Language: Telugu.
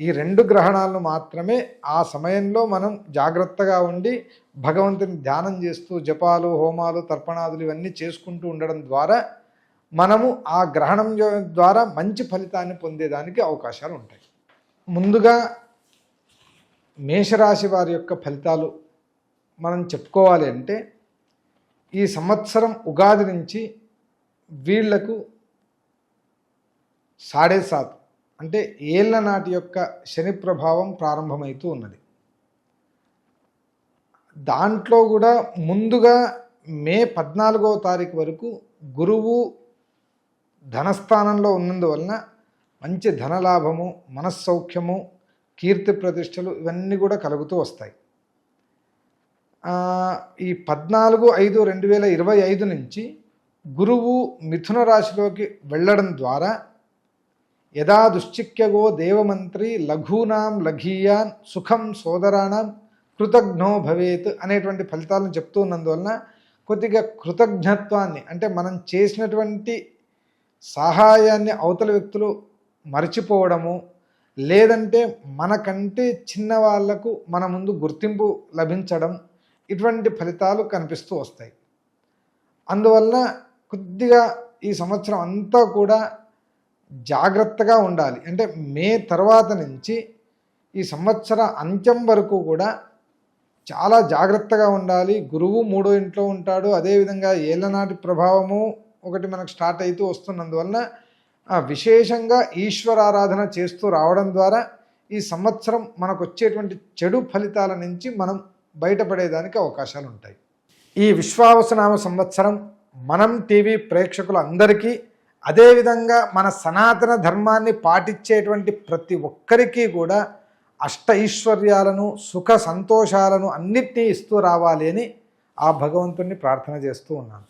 ఈ రెండు గ్రహణాలను మాత్రమే ఆ సమయంలో మనం జాగ్రత్తగా ఉండి భగవంతుని ధ్యానం చేస్తూ జపాలు హోమాలు తర్పణాదులు ఇవన్నీ చేసుకుంటూ ఉండడం ద్వారా మనము ఆ గ్రహణం ద్వారా మంచి ఫలితాన్ని పొందేదానికి అవకాశాలు ఉంటాయి. ముందుగా మేషరాశి వారి యొక్క ఫలితాలు మనం చెప్పుకోవాలి అంటే ఈ సంవత్సరం ఉగాది నుంచి వీళ్ళకు సాడే సాత్ అంటే ఏళ్ళ నాటి యొక్క శని ప్రభావం ప్రారంభమవుతూ ఉన్నది. దాంట్లో కూడా ముందుగా మే పద్నాలుగవ తారీఖు వరకు గురువు ధనస్థానంలో ఉన్నందువలన మంచి ధనలాభము మనస్సౌఖ్యము కీర్తి ప్రతిష్టలు ఇవన్నీ కూడా కలుగుతూ వస్తాయి. ఈ పద్నాలుగు ఐదు రెండు వేల ఇరవై ఐదు నుంచి గురువు మిథున రాశిలోకి వెళ్ళడం ద్వారా యదా దుశ్చిక్యగో దేవమంత్రి లఘూనాం లఘీయాన్ సుఖం సోదరాణం కృతజ్ఞో భవేత్ అనేటువంటి ఫలితాలను చెప్తూ ఉన్నందువలన కొద్దిగా కృతజ్ఞత్వాన్ని అంటే మనం చేసినటువంటి సహాయాన్ని అవతల వ్యక్తులు మర్చిపోవడము లేదంటే మనకంటే చిన్న వాళ్ళకు మన ముందు గుర్తింపు లభించడం ఇటువంటి ఫలితాలు కనిపిస్తూ వస్తాయి. అందువలన కొద్దిగా ఈ సంవత్సరం అంతా కూడా జాగ్రత్తగా ఉండాలి. అంటే మే తర్వాత నుంచి ఈ సంవత్సర అంత్యం వరకు కూడా చాలా జాగ్రత్తగా ఉండాలి. గురువు మూడో ఇంట్లో ఉంటాడు. అదేవిధంగా ఏళ్ళనాటి ప్రభావము ఒకటి మనకు స్టార్ట్ అవుతూ వస్తున్నందువలన విశేషంగా ఈశ్వరారాధన చేస్తూ రావడం ద్వారా ఈ సంవత్సరం మనకు వచ్చేటువంటి చెడు ఫలితాల నుంచి మనం బయటపడేదానికి అవకాశాలు ఉంటాయి ఈ విశ్వావసనామ సంవత్సరం మనం టీవీ ప్రేక్షకులందరికీ అదేవిధంగా మన సనాతన ధర్మాన్ని పాటించేటువంటి ప్రతి ఒక్కరికి కూడా అష్ట ఐశ్వర్యాలను సుఖ సంతోషాలను అన్నిటినీ ఇస్తూ రావాలి అని ఆ భగవంతుణ్ణి ప్రార్థన చేస్తూ ఉన్నాను.